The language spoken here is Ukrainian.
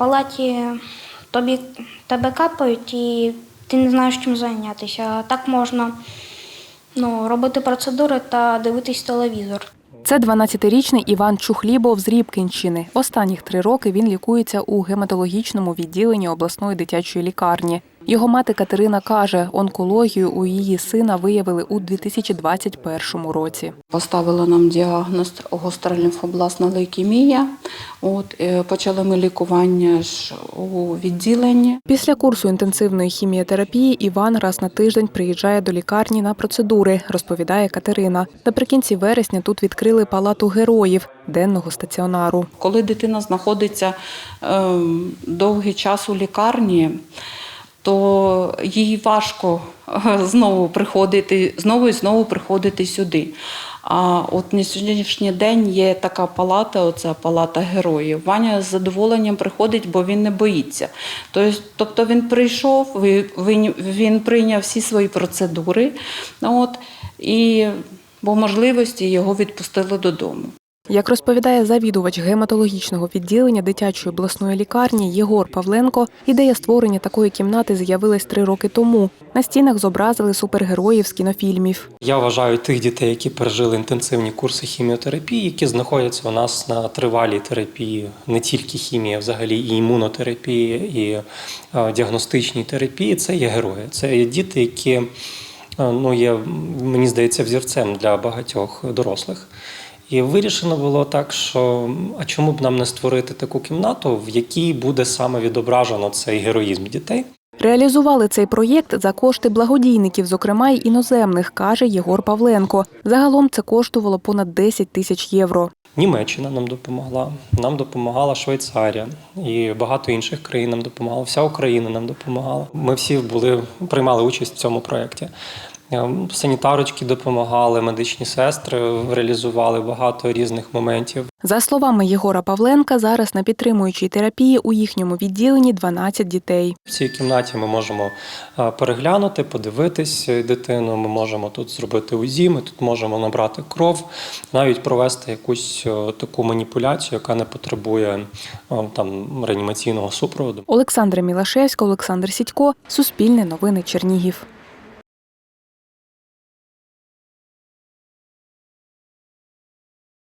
палаті тобі тебе капають і ти не знаєш чим зайнятися. Так можна ну, робити процедури та дивитись телевізор. Це 12-річний Іван Чухлібов з Рібкінщини. Останніх три роки він лікується у гематологічному відділенні обласної дитячої лікарні. Його мати Катерина каже, онкологію у її сина виявили у 2021 році. Поставили нам діагноз гостра лімфобласна лейкемія. От, е, почали ми лікування ж у відділенні. Після курсу інтенсивної хіміотерапії Іван раз на тиждень приїжджає до лікарні на процедури, розповідає Катерина. Наприкінці вересня тут відкрили палату героїв денного стаціонару. Коли дитина знаходиться ем, довгий час у лікарні, то їй важко е, знову приходити, знову і знову приходити сюди. А от на сьогоднішній день є така палата, оця палата героїв. Ваня з задоволенням приходить, бо він не боїться. Тобто, він прийшов, він, він прийняв всі свої процедури, от, і по можливості його відпустили додому. Як розповідає завідувач гематологічного відділення дитячої обласної лікарні Єгор Павленко, ідея створення такої кімнати з'явилась три роки тому. На стінах зобразили супергероїв з кінофільмів. Я вважаю тих дітей, які пережили інтенсивні курси хіміотерапії, які знаходяться у нас на тривалій терапії, не тільки хімія, взагалі і імунотерапії, і е, діагностичній терапії. Це є герої. Це є діти, які е, ну, є, мені здається, взірцем для багатьох дорослих. І вирішено було так, що а чому б нам не створити таку кімнату, в якій буде саме відображено цей героїзм дітей. Реалізували цей проєкт за кошти благодійників, зокрема й іноземних, каже Єгор Павленко. Загалом це коштувало понад 10 тисяч євро. Німеччина нам допомогла, нам допомагала Швейцарія і багато інших країн нам допомагало. Вся Україна нам допомагала. Ми всі були приймали участь в цьому проєкті. Ем, Санітарочки допомагали, медичні сестри реалізували багато різних моментів. За словами Єгора Павленка, зараз на підтримуючій терапії у їхньому відділенні 12 дітей. В цій кімнаті ми можемо е, переглянути, подивитись дитину. Ми можемо тут зробити УЗІ, ми тут можемо набрати кров, навіть провести якусь е, таку маніпуляцію, яка не потребує е, там реанімаційного супроводу. Олександра Мілашевська, Олександр Сідько, Суспільне новини Чернігів.